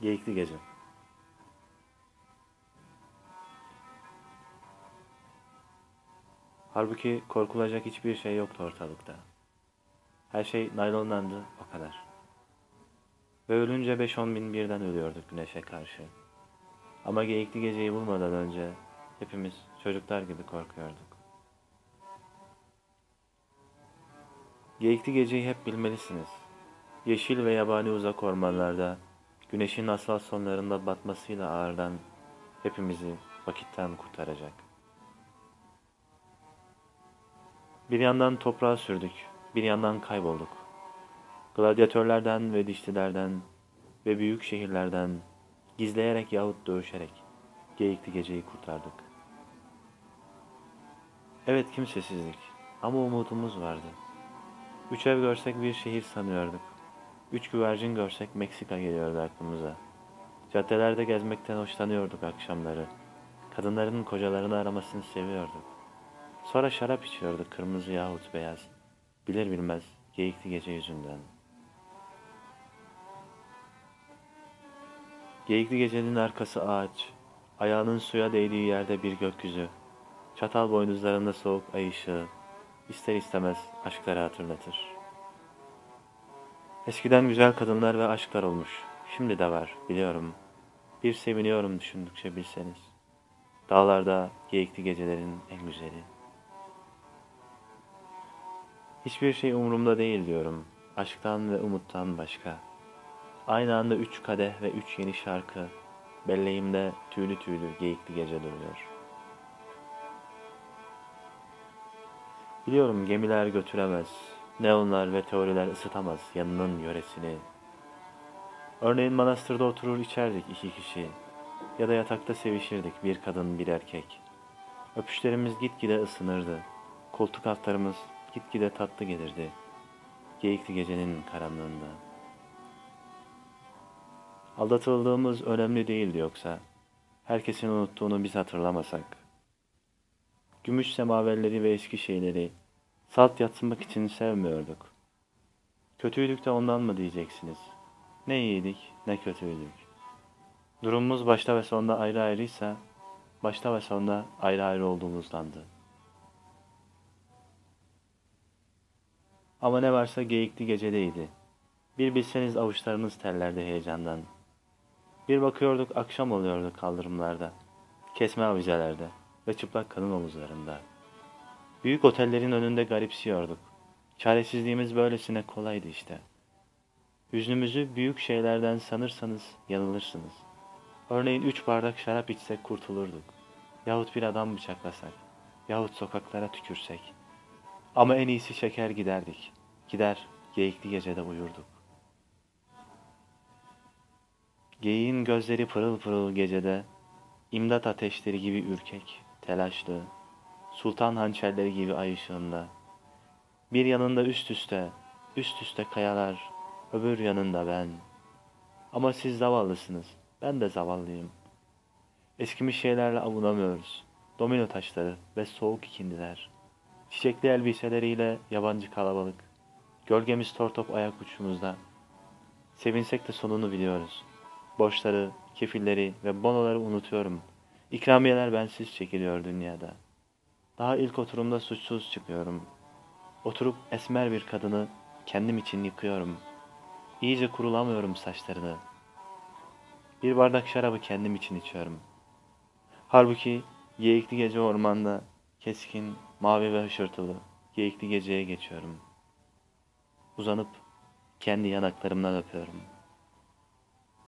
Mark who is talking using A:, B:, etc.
A: Geyikli Gece Halbuki korkulacak hiçbir şey yoktu ortalıkta. Her şey naylonlandı o kadar. Ve ölünce 5-10 bin birden ölüyorduk güneşe karşı. Ama geyikli geceyi bulmadan önce hepimiz çocuklar gibi korkuyorduk. Geyikli geceyi hep bilmelisiniz. Yeşil ve yabani uzak ormanlarda, güneşin asal sonlarında batmasıyla ağırdan hepimizi vakitten kurtaracak. Bir yandan toprağa sürdük, bir yandan kaybolduk. Gladyatörlerden ve dişlilerden ve büyük şehirlerden gizleyerek yahut dövüşerek geyikli geceyi kurtardık. Evet kimsesizlik ama umudumuz vardı. Üç ev görsek bir şehir sanıyorduk. Üç güvercin görsek Meksika geliyordu aklımıza. Caddelerde gezmekten hoşlanıyorduk akşamları. Kadınların kocalarını aramasını seviyorduk. Sonra şarap içiyorduk kırmızı yahut beyaz. Bilir bilmez geyikli gece yüzünden. Geyikli gecenin arkası ağaç. Ayağının suya değdiği yerde bir gökyüzü. Çatal boynuzlarında soğuk ay ışığı. İster istemez aşkları hatırlatır. Eskiden güzel kadınlar ve aşklar olmuş. Şimdi de var, biliyorum. Bir seviniyorum düşündükçe bilseniz. Dağlarda geyikli gecelerin en güzeli. Hiçbir şey umurumda değil diyorum. Aşktan ve umuttan başka. Aynı anda üç kadeh ve üç yeni şarkı. Belleğimde tüylü tüylü geyikli gece duruyor. Biliyorum gemiler götüremez. Neonlar ve teoriler ısıtamaz yanının yöresini. Örneğin manastırda oturur içerdik iki kişi. Ya da yatakta sevişirdik bir kadın bir erkek. Öpüşlerimiz gitgide ısınırdı. Koltuk altlarımız gitgide tatlı gelirdi. Geyikli gecenin karanlığında. Aldatıldığımız önemli değildi yoksa. Herkesin unuttuğunu biz hatırlamasak. Gümüş semaverleri ve eski şeyleri salt yatsınmak için sevmiyorduk. Kötüydük de ondan mı diyeceksiniz? Ne iyiydik ne kötüydük. Durumumuz başta ve sonda ayrı ayrıysa, başta ve sonda ayrı ayrı olduğumuzdandı. Ama ne varsa geyikli gecedeydi. Bir bilseniz avuçlarımız terlerdi heyecandan. Bir bakıyorduk akşam oluyordu kaldırımlarda, kesme avizelerde ve çıplak kadın omuzlarında. Büyük otellerin önünde garipsiyorduk. Çaresizliğimiz böylesine kolaydı işte. Hüznümüzü büyük şeylerden sanırsanız yanılırsınız. Örneğin üç bardak şarap içsek kurtulurduk. Yahut bir adam bıçaklasak. Yahut sokaklara tükürsek. Ama en iyisi şeker giderdik. Gider, geyikli gecede uyurduk. Geyiğin gözleri pırıl pırıl gecede, imdat ateşleri gibi ürkek, telaşlı, sultan hançerleri gibi ay ışığında. Bir yanında üst üste, üst üste kayalar, öbür yanında ben. Ama siz zavallısınız, ben de zavallıyım. Eskimiş şeylerle avunamıyoruz. Domino taşları ve soğuk ikindiler. Çiçekli elbiseleriyle yabancı kalabalık. Gölgemiz tortop ayak uçumuzda. Sevinsek de sonunu biliyoruz. Borçları, kefilleri ve bonoları unutuyorum. İkramiyeler bensiz çekiliyor dünyada. Daha ilk oturumda suçsuz çıkıyorum. Oturup esmer bir kadını kendim için yıkıyorum. İyice kurulamıyorum saçlarını. Bir bardak şarabı kendim için içiyorum. Halbuki geyikli gece ormanda keskin, mavi ve hışırtılı geyikli geceye geçiyorum. Uzanıp kendi yanaklarımdan öpüyorum.''